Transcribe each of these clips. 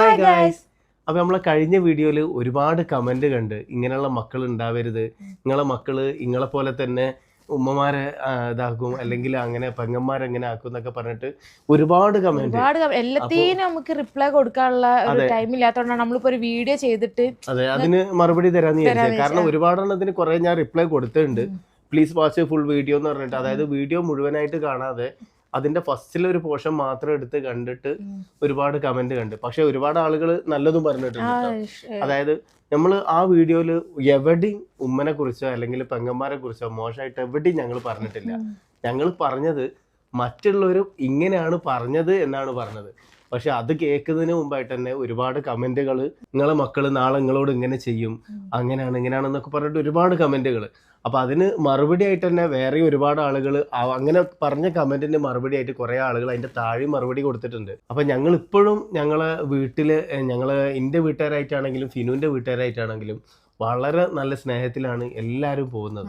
Hi guys അപ്പോൾ നമ്മളെ കഴിഞ്ഞ വീഡിയോയിൽ ഒരുപാട് കമന്റ് കണ്ട് ഇങ്ങനെയുള്ള മക്കൾ ഉണ്ടാവരുത്. നിങ്ങളെ മക്കൾ ഇങ്ങളെ പോലെ തന്നെ ഉമ്മമാരെ ഇതാക്കും. അല്ലെങ്കിൽ അങ്ങനെ പെങ്ങന്മാരെ അങ്ങനെ ആക്കും എന്നൊക്കെ പറഞ്ഞിട്ട് ഒരുപാട് കമന്റ് ഒരുപാട് എല്ലാത്തിനും നമുക്ക് റിപ്ലൈ കൊടുക്കാനുള്ള ഒരു. ടൈം ഇല്ലാത്തതുകൊണ്ടാണ് നമ്മളിപ്പോ ഒരു വീഡിയോ ചെയ്തിട്ട് അതെ അതിന് മറുപടി തരാന്ന് വിചാരിച്ചത് കാരണം. ഒരുപാടെണ്ണത്തിന് കുറെ ഞാൻ റിപ്ലൈ കൊടുത്തിട്ടുണ്ട്. പ്ലീസ് വാച്ച് ഫുൾ വീഡിയോ എന്ന് പറഞ്ഞിട്ട്. അതായത് വീഡിയോ മുഴുവനായിട്ട് കാണാതെ അതിന്റെ ഫസ്റ്റിലെ ഒരു പോർഷൻ മാത്രം എടുത്ത് കണ്ടിട്ട് ഒരുപാട് കമന്റ് കണ്ട്. പക്ഷെ ഒരുപാട് ആളുകൾ നല്ലതും പറഞ്ഞിട്ടുണ്ട് അതായത് നമ്മൾ ആ വീഡിയോയിൽ എവിടെയും ഉമ്മനെ കുറിച്ചോ അല്ലെങ്കിൽ പെങ്ങന്മാരെ കുറിച്ചോ മോശമായിട്ട് എവിടെയും ഞങ്ങൾ പറഞ്ഞിട്ടില്ല. ഞങ്ങൾ പറഞ്ഞത് മറ്റുള്ളവരും ഇങ്ങനെയാണ് പറഞ്ഞത് എന്നാണ് പറഞ്ഞത്. പക്ഷെ അത് കേൾക്കുന്നതിന് മുമ്പായിട്ട് തന്നെ ഒരുപാട് കമന്റുകൾ നിങ്ങളെ മക്കൾ നാളെ നിങ്ങളോട് ഇങ്ങനെ ചെയ്യും അങ്ങനെയാണ് ഇങ്ങനെയാണെന്നൊക്കെ പറഞ്ഞിട്ട് ഒരുപാട് കമന്റുകൾ അപ്പൊ അതിന് മറുപടി ആയിട്ട് തന്നെ വേറെയും ഒരുപാട് ആളുകൾ അങ്ങനെ പറഞ്ഞ കമന്റിന് മറുപടി ആയിട്ട് കുറേ ആളുകൾ അതിന്റെ താഴെ മറുപടി കൊടുത്തിട്ടുണ്ട്. അപ്പോൾ ഞങ്ങൾ ഇപ്പോഴും ഞങ്ങളെ വീട്ടിൽ ഞങ്ങൾ എന്റെ വീട്ടുകാരായിട്ടാണെങ്കിലും ഫിനുവിന്റെ വീട്ടുകാരായിട്ടാണെങ്കിലും വളരെ നല്ല സ്നേഹത്തിലാണ് എല്ലാവരും പോകുന്നത്.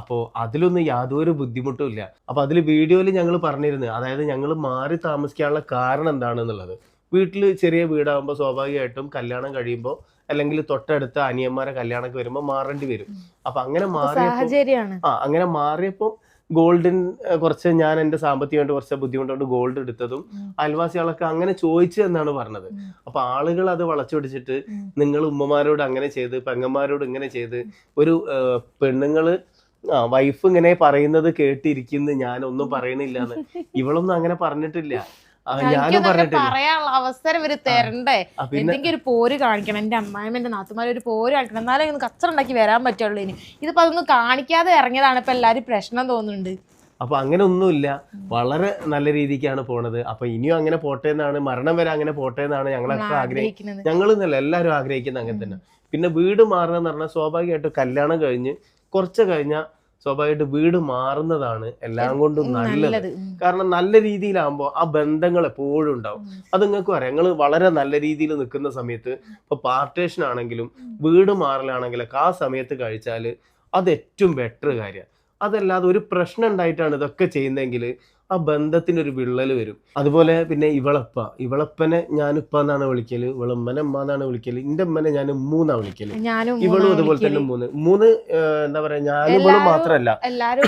അപ്പോൾ അതിലൊന്നും യാതൊരു ബുദ്ധിമുട്ടും ഇല്ല. അപ്പോൾ അതിൽ വീഡിയോയിൽ ഞങ്ങൾ പറഞ്ഞിരുന്നു. അതായത് ഞങ്ങൾ മാറി താമസിക്കാനുള്ള കാരണം എന്താണെന്നുള്ളത്. വീട്ടിൽ ചെറിയ വീടാകുമ്പോൾ സ്വാഭാവികമായിട്ടും കല്യാണം കഴിയുമ്പോൾ അല്ലെങ്കിൽ തൊട്ടടുത്ത അനിയന്മാരെ കല്യാണമൊക്കെ വരുമ്പോൾ മാറേണ്ടി വരും അപ്പൊ അങ്ങനെ മാറിയപ്പോൾ ആ അങ്ങനെ മാറിയപ്പോൾ ഗോൾഡിൻ കുറച്ച് ഞാൻ എന്റെ സാമ്പത്തികമായിട്ട് കുറച്ച് ബുദ്ധിമുട്ടുകൊണ്ട് ഗോൾഡ് എടുത്തതും. അയൽവാസികളൊക്കെ അങ്ങനെ ചോദിച്ചു എന്നാണ് പറഞ്ഞത്. അപ്പൊ ആളുകൾ അത് വളച്ചൊടിച്ചിട്ട്. നിങ്ങൾ ഉമ്മമാരോട് അങ്ങനെ ചെയ്ത് പെങ്ങന്മാരോട് ഇങ്ങനെ ചെയ്ത് ഒരു പെണ്ണുങ്ങൾ ആ വൈഫ് ഇങ്ങനെ പറയുന്നത് കേട്ടിരിക്കുന്നു ഞാൻ ഒന്നും പറയണില്ല എന്ന് ഇവളൊന്നും അങ്ങനെ പറഞ്ഞിട്ടില്ല പറയാനുള്ള അവസരം ഇവർ തരണ്ടേ? എന്തെങ്കിലും ഒരു പോര് കാണിക്കണം. എന്റെ അമ്മായിമ്മ എന്റെ നാത്തുമാരെ ഒരു പോര് കാണിക്കണം. എന്നാലേ ഒന്ന് കച്ചറ ഉണ്ടാക്കി വരാൻ പറ്റുള്ളൂ ഇനി. ഇതിപ്പോ അതൊന്നും കാണിക്കാതെ ഇറങ്ങിയതാണ് ഇപ്പൊ എല്ലാരും പ്രശ്നം തോന്നുന്നുണ്ട്. അപ്പൊ അങ്ങനെ ഒന്നുമില്ല വളരെ നല്ല രീതിക്കാണ് പോണത്. അപ്പൊ ഇനിയും അങ്ങനെ പോട്ടെ എന്നാണ് മരണം വരെ അങ്ങനെ പോട്ടെ എന്നാണ് ഞങ്ങൾ ആഗ്രഹിക്കുന്നത് ആഗ്രഹിക്കുന്നത്. ഞങ്ങൾ എന്നല്ല എല്ലാവരും ആഗ്രഹിക്കുന്നത് അങ്ങനെ തന്നെ. പിന്നെ വീട് മാറുക എന്ന് പറഞ്ഞാൽ സ്വാഭാവികമായിട്ടും കല്യാണം കഴിഞ്ഞ് കുറച്ച് കഴിഞ്ഞാൽ സ്വാഭാവികമായിട്ട് വീട് മാറുന്നതാണ് എല്ലാം കൊണ്ടും നല്ലത്. കാരണം നല്ല രീതിയിലാകുമ്പോൾ ആ ബന്ധങ്ങൾ എപ്പോഴും ഉണ്ടാവും. അത് നിങ്ങൾക്ക് പറയാം. നിങ്ങൾ വളരെ നല്ല രീതിയിൽ നിൽക്കുന്ന സമയത്ത് ഇപ്പൊ പാർട്ടേഷൻ ആണെങ്കിലും വീട് മാറലാണെങ്കിലൊക്കെ ആ സമയത്ത് കഴിച്ചാൽ അത് ഏറ്റവും ബെറ്റർ കാര്യമാണ് അതല്ലാതെ ഒരു പ്രശ്നം ഉണ്ടായിട്ടാണ് ഇതൊക്കെ ചെയ്യുന്നതെങ്കിൽ ആ ബന്ധത്തിന് ഒരു വിള്ളൽ വരും. അതുപോലെ പിന്നെ ഇവളപ്പ. ഇവളപ്പനെ ഞാനിപ്പ എന്നാണ് വിളിക്കൽ. ഇവളമ്മനെ അമ്മ എന്നാണ് വിളിക്കൽ. എന്റെ അമ്മനെ ഞാൻ മൂന്നാണ് വിളിക്കൽ. ഇവളും അതുപോലെ തന്നെ മൂന്ന്. മൂന്ന് എന്താ പറയാ ഞാനും ഇവളും എല്ലാരും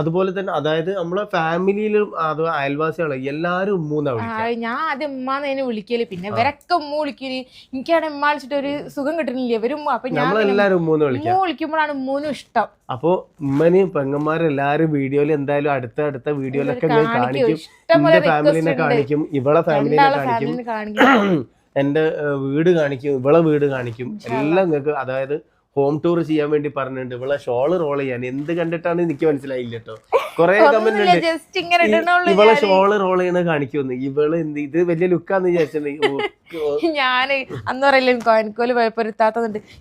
അതുപോലെ തന്നെ അതായത് നമ്മളെ ഫാമിലിയിലും അത് അയൽവാസികളെ എല്ലാരും മൂന്നാണ് വിളിക്കുക ഞാൻ ആദ്യം ഉമ്മാന്നതിനെ വിളിക്കൽ. പിന്നെ ഇവരൊക്കെ ഉമ്മ വിളിക്കൽ. എനിക്കാണ് ഉമ്മ വിളിച്ചിട്ട് ഒരു സുഖം കിട്ടുന്നില്ല. ഇവരും അപ്പൊ ഞാൻ ഉമ്മൂന്ന് വിളിക്കുമ്പോഴാണ് ഉമ്മൂനും ഇഷ്ടം. അപ്പോ ഉമ്മനെയും പെങ്ങന്മാരെല്ലാരും വീഡിയോയിൽ എന്തായാലും അടുത്ത അടുത്ത വീഡിയോയിലൊക്കെ ഞാൻ കാണിക്കും. എന്റെ ഫാമിലിനെ കാണിക്കും. ഇവളെ ഫാമിലിനെ കാണിക്കും. എന്റെ വീട് കാണിക്കും. ഇവളെ വീട് കാണിക്കും. എല്ലാം നിങ്ങൾക്ക് അതായത് ഹോം ടൂർ ചെയ്യാൻ വേണ്ടി പറഞ്ഞിട്ടുണ്ട്. ഇവളെ ഷോൾ റോൾ ചെയ്യാൻ. എന്ത് കണ്ടിട്ടാണ് എനിക്ക് മനസ്സിലായില്ല കേട്ടോ കുറെ കമന്റ് ഉണ്ട്. ഇവളെ ഷോൾ ഷോൾ റോൾ ചെയ്യണ കാണിക്കുന്നു ഇവൾ എന്ത് ഇത് വലിയ ലുക്കാന്ന് വിചാരിച്ചത് ഞാൻ അന്ന് പറയില്ല കോയൻകോൽ പോയപ്പോ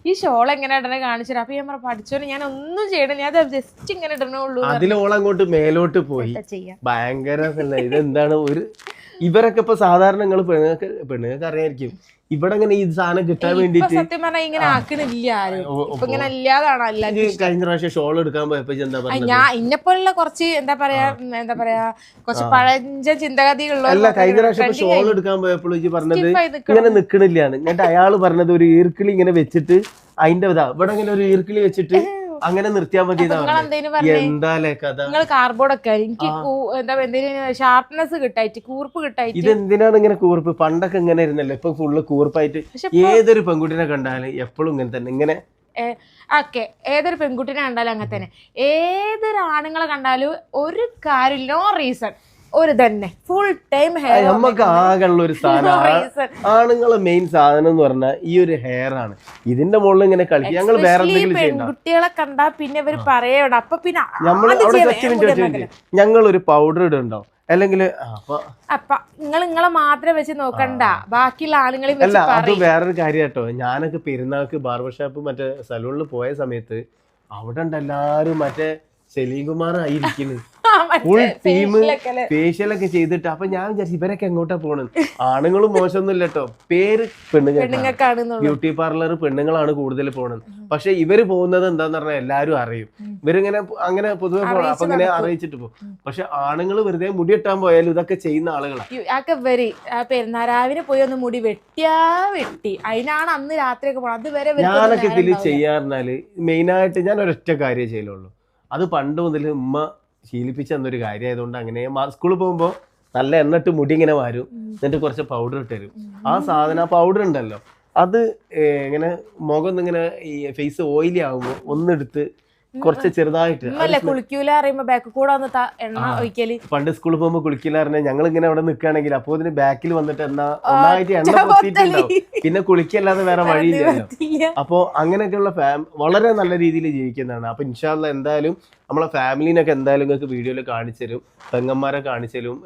ഈ ഷോൾ എങ്ങനെ ഇടണ കാണിച്ചു അപ്പൊ ഞാൻ പറഞ്ഞു പഠിച്ചോനെ ഞാൻ ഒന്നും ചെയ്യണം ഞാൻ ജസ്റ്റ് ഇങ്ങനെ ഇടണുള്ളൂ. അതിലോളം അങ്ങോട്ട് മേലോട്ട് പോയി. ഭയങ്കര ഇതെന്താണ് ഒരു ഇവരൊക്കെ ഇപ്പൊ സാധാരണ നിങ്ങൾ പെണ്ണുങ്ങൾക്ക് പെണ്ണുങ്ങൾക്ക് അറിയായിരിക്കും ഇവിടെ ഇങ്ങനെ ഈ സാധനം കിട്ടാൻ വേണ്ടിട്ട് സത്യം പറഞ്ഞാൽ ഇങ്ങനെ ആക്കണില്ല ആരും. ഇപ്പൊ ഇങ്ങനെ ഇല്ലാതാണ് ഈ കഴിഞ്ഞ പ്രാവശ്യം ഷോൾ എടുക്കാൻ പോയപ്പോ എന്താ ഞാൻ ഇന്നെപ്പോലുള്ള കുറച്ച് എന്താ പറയാ എന്താ പറയാ കുറച്ച് പഴഞ്ച ചിന്തഗതികളുള്ള അല്ല കഴിഞ്ഞ പ്രാവശ്യം ഷോൾ എടുക്കാൻ പോയപ്പോൾ ഇജ്ജ് പറഞ്ഞത് ഇങ്ങനെ നിക്കണില്ലാന്ന്. എന്നിട്ട് അയാൾ പറഞ്ഞത് ഒരു ഈർക്കിളി ഇങ്ങനെ വെച്ചിട്ട് അതിന്റെ ഇതാ ഇവിടെ ഇങ്ങനെ ഒരു ഈർക്കിളി വെച്ചിട്ട് അങ്ങനെ നിർത്തിയാൽ മതി എന്തേലും കഥ? നിങ്ങൾ കാർബോർഡ് ഒക്കെ എനിക്ക് എന്താ എന്തെങ്കിലും ഷാർപ്നെസ് കിട്ടായിട്ട് കൂർപ്പ് കിട്ടായിട്ട്. ഇതെന്തിനാണ് ഇങ്ങനെ കൂർപ്പ്? പണ്ടൊക്കെ ഇങ്ങനെ ഇരുന്നല്ലോ ഇപ്പൊ ഫുള്ള് കൂർപ്പായിട്ട്. ഏതൊരു പെൺകുട്ടിനെ കണ്ടാലും എപ്പോഴും ഇങ്ങനെ തന്നെ. ഇങ്ങനെ ഓക്കെ. ഏതൊരു പെൺകുട്ടിനെ കണ്ടാലും അങ്ങനെ തന്നെ. ഏതൊരു ആണുങ്ങളെ കണ്ടാലും ഒരു കാര്യം നോ റീസൺ ഒരു തന്നെ. ഫുൾ ടൈം ഹെയർ നമുക്ക് ആകെയുള്ള ഒരു സാധനം. ആണുങ്ങളെ മെയിൻ സാധനം എന്ന് പറഞ്ഞാൽ ഈ ഒരു ഹെയർ ആണ്. ഇതിന്റെ മുകളിൽ ഇങ്ങനെ കളിക്കും. ഞങ്ങൾ വേറെ പെൺകുട്ടികളെ കണ്ടാ പിന്നെ ഇവർ പറയണം അപ്പൊ പിന്നെ നമ്മൾ ഞങ്ങൾ ഒരു പൗഡർ ഇടുണ്ടോ? അല്ലെങ്കിൽ അപ്പൊ അപ്പ നിങ്ങൾ നിങ്ങളെ മാത്രം വെച്ച് നോക്കണ്ട. ബാക്കിയുള്ള ആളുകളെ അല്ല അത് വേറെ വേറൊരു കാര്യം കേട്ടോ. ഞാനൊക്കെ പെരുന്നാൾക്ക് ബാർബർ ഷോപ്പ് മറ്റേ സലൂണിൽ പോയ സമയത്ത് അവിടെ ഉണ്ട് എല്ലാരും മറ്റേ സെലീം കുമാർ ആയിരിക്കുന്നു ആ, മറ്റേ ഫുൾ ടീം? ഫേഷ്യലൊക്കെ ചെയ്തിട്ട് അപ്പൊ ഞാൻ വിചാരിച്ചു ഇവരൊക്കെ എങ്ങോട്ടാ പോണത് ആണുങ്ങളും മോശമൊന്നുമില്ല കേട്ടോ പേര് പെണ്ണുങ്ങൾ പെണ്ണുങ്ങൾക്കാണെന്നുള്ളു. ബ്യൂട്ടി പാർലർ പെണ്ണുങ്ങളാണ് കൂടുതൽ പോണത് പക്ഷെ ഇവർ പോകുന്നത് എന്താന്ന് പറഞ്ഞാൽ എല്ലാരും അറിയും. ഇവരിങ്ങനെ അങ്ങനെ പൊതുവെ പോകണം അപ്പൊ ഇങ്ങനെ അറിയിച്ചിട്ട് പോകും. പക്ഷെ ആണുങ്ങൾ വെറുതെ മുടി വെട്ടാൻ പോയാലും ഇതൊക്കെ ചെയ്യുന്ന ആളുകളാണ് വരി പെരുന്നാരാവിനെ പോയി ഒന്ന് മുടി വെട്ടിയാ വെട്ടി. അതിനാണ് അന്ന് രാത്രിയൊക്കെ പോണത്. അതുവരെ ഞാനൊക്കെ ഇതിൽ ചെയ്യാറുണ്ടാൽ മെയിനായിട്ട് ഞാൻ ഒരൊറ്റ കാര്യം ചെയ്യലുള്ളൂ. അത് പണ്ട് മുതൽ ഉമ്മ ശീലിപ്പിച്ച എന്നൊരു കാര്യമായതുകൊണ്ട് അങ്ങനെ സ്കൂളിൽ പോകുമ്പോൾ നല്ല എണ്ണിട്ട് മുടി ഇങ്ങനെ വാരും. എന്നിട്ട് കുറച്ച് പൗഡർ ഇട്ട് തരും. ആ സാധനം ആ പൗഡർ ഉണ്ടല്ലോ. അത് ഇങ്ങനെ മുഖം ഒന്നിങ്ങനെ ഈ ഫേസ് ഓയിലി ആകുമ്പോൾ ഒന്നെടുത്ത് കുറച്ച് ചെറുതായിട്ട്. കുളിക്കൂല അറിയുമ്പോ ബാക്ക് കൂടെ വന്ന് ത- എണ്ണ ആ. ഒഴിക്കൽ. പണ്ട് സ്കൂളിൽ പോകുമ്പോ കുളിക്കൂല കുളിക്കില്ലാറിഞ്ഞാൽ ഞങ്ങൾ ഇങ്ങനെ അവിടെ നിൽക്കുകയാണെങ്കിൽ അപ്പൊ ഇതിന് ബാക്കിൽ വന്നിട്ട് എന്നാ ഒന്നായിട്ട് എണ്ണ പൊത്തിയിട്ടുണ്ടാവും. പിന്നെ കുളിക്കല്ലാതെ വേറെ വഴിയില്ലല്ലോ. അപ്പോ അങ്ങനെയൊക്കെയുള്ള വളരെ നല്ല രീതിയിൽ ജീവിക്കുന്നതാണ്. അപ്പൊ ഇൻഷാല്ല എന്തായാലും നമ്മളെ ഫാമിലിനൊക്കെ എന്തായാലും നിങ്ങൾക്ക് വീഡിയോയിൽ കാണിച്ചു തരും. പെങ്ങന്മാരെ കാണിച്ചു തരും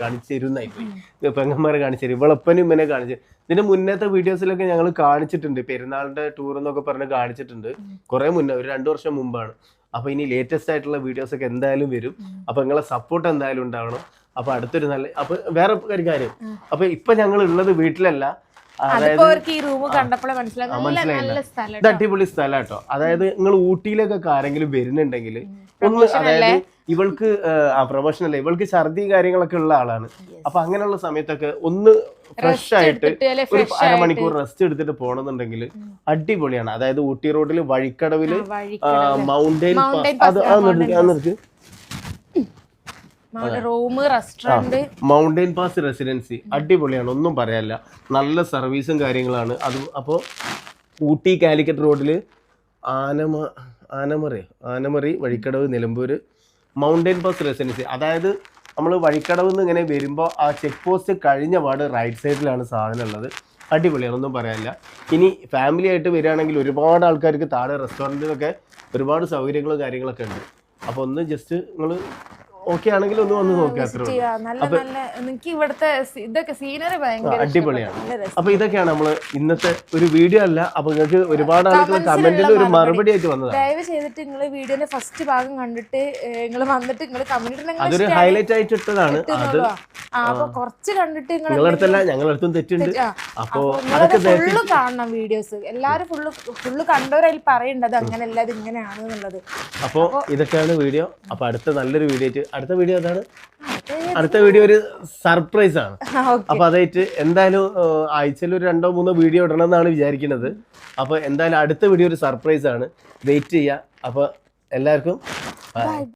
കാണിച്ചു തരുന്നായി പോയി പെങ്ങന്മാരെ കാണിച്ചു തരും ഇവളപ്പനും ഇമ്മനെ കാണിച്ചു. ഇതിന്റെ മുന്നത്തെ വീഡിയോസിലൊക്കെ ഞങ്ങൾ കാണിച്ചിട്ടുണ്ട്. പെരുന്നാളിന്റെ ടൂർ എന്നൊക്കെ പറഞ്ഞ് കാണിച്ചിട്ടുണ്ട്. കുറെ മുന്നേ ഒരു രണ്ടു വർഷം മുമ്പാണ്. അപ്പൊ ഇനി ലേറ്റസ്റ്റ് ആയിട്ടുള്ള വീഡിയോസ് ഒക്കെ എന്തായാലും വരും. അപ്പൊ നിങ്ങളെ സപ്പോർട്ട് എന്തായാലും ഉണ്ടാവണം. അപ്പൊ അടുത്തൊരു നല്ല അപ്പൊ വേറെ ഒരു കാര്യം. അപ്പൊ ഇപ്പൊ ഞങ്ങൾ ഉള്ളത് വീട്ടിലല്ല. ഇത് അടിപൊളി സ്ഥലം കേട്ടോ. അതായത് നിങ്ങൾ ഊട്ടിയിലൊക്കെ ആരെങ്കിലും വരുന്നുണ്ടെങ്കിൽ ഒന്ന് അതായത്? ഇവൾക്ക് പ്രൊമോഷൻ അല്ല? ഇവൾക്ക് ഛർദി കാര്യങ്ങളൊക്കെ ഉള്ള ആളാണ്. അപ്പൊ അങ്ങനെയുള്ള സമയത്തൊക്കെ ഒന്ന് ഫ്രഷ് ആയിട്ട് ഒരു അരമണിക്കൂർ റെസ്റ്റ് എടുത്തിട്ട് പോണെന്നുണ്ടെങ്കിൽ അടിപൊളിയാണ്. അതായത് ഊട്ടി റോഡിൽ വഴിക്കടവിൽ മൗണ്ടൈൻ അത് നിർത്തി room restaurant mountain pass residency അടിപൊളിയാണ് ഒന്നും പറയാനില്ല. നല്ല സർവീസും കാര്യങ്ങളാണ്. അത് അപ്പോൾ ഊട്ടി കാലിക്കറ്റ് റോഡിൽ ആനമ Anamari Anamari Vazhikkadavu Nilambur mountain pass residency അതായത് നമ്മൾ വഴിക്കടവ് നിന്ന് ഇങ്ങനെ വരുമ്പോൾ ആ ചെക്ക് പോസ്റ്റ് കഴിഞ്ഞ പാട് റൈറ്റ് സൈഡിലാണ് സാധനം ഉള്ളത്. അടിപൊളിയാണ് ഒന്നും പറയാനില്ല. ഇനി ഫാമിലി ആയിട്ട് വരികയാണെങ്കിൽ ഒരുപാട് ആൾക്കാർക്ക് താഴെ റെസ്റ്റോറന്റിലൊക്കെ ഒരുപാട് സൗകര്യങ്ങളും കാര്യങ്ങളൊക്കെ ഉണ്ട്. അപ്പോൾ ഒന്ന് ജസ്റ്റ് നിങ്ങൾ ഓക്കെ ആണെങ്കിൽ ഒന്ന് വന്ന് നോക്കുക നല്ല നല്ല എനിക്ക് ഇവിടുത്തെ ഇതൊക്കെ സീനറി ഭയങ്കര അടിപൊളിയാണ്. അപ്പൊ ഇതൊക്കെയാണ് നമ്മൾ ഇന്നത്തെ ഒരു വീഡിയോ അല്ല. അപ്പൊ നിങ്ങൾക്ക് ഒരുപാട് ആളുകൾ കമന്റിൽ ഒരു മറുപടി. മറുപടി ആയിട്ട് വന്നത് ദയവ് ചെയ്തിട്ട് നിങ്ങൾ വീഡിയോന്റെ ഫസ്റ്റ് ഭാഗം കണ്ടിട്ട് നിങ്ങൾ വന്നിട്ട് നിങ്ങൾ കമന്റ് അതൊരു ഹൈലൈറ്റ് ആയിട്ട് ഇട്ടതാണ്. അത് അപ്പൊ കുറച്ച് കണ്ടിട്ട് നിങ്ങൾ നിങ്ങളുടെ അടുത്തല്ല ഞങ്ങളുടെ അടുത്തും തെറ്റുണ്ട്. അപ്പോ അതൊക്കെ ഫുള്ള് കാണണം വീഡിയോസ് എല്ലാരും ഫുള്ള് ഫുള്ള് കണ്ടവരതിൽ പറയുന്നത് അങ്ങനെയല്ല ഇത് ഇങ്ങനെയാണ് എന്നുള്ളത്. അപ്പോ ഇതൊക്കെയാണ് വീഡിയോ അപ്പൊ അടുത്ത നല്ലൊരു വീഡിയോ അടുത്ത വീഡിയോ അതാണ് അടുത്ത വീഡിയോ ഒരു സർപ്രൈസ് ആണ്. അപ്പൊ അതായിട്ട് എന്തായാലും ആഴ്ചയിൽ ഒരു രണ്ടോ മൂന്നോ വീഡിയോ ഇടണം എന്നാണ് വിചാരിക്കുന്നത്. അപ്പൊ എന്തായാലും അടുത്ത വീഡിയോ ഒരു സർപ്രൈസ് ആണ്. വെയിറ്റ് ചെയ്യുക അപ്പൊ എല്ലാവർക്കും.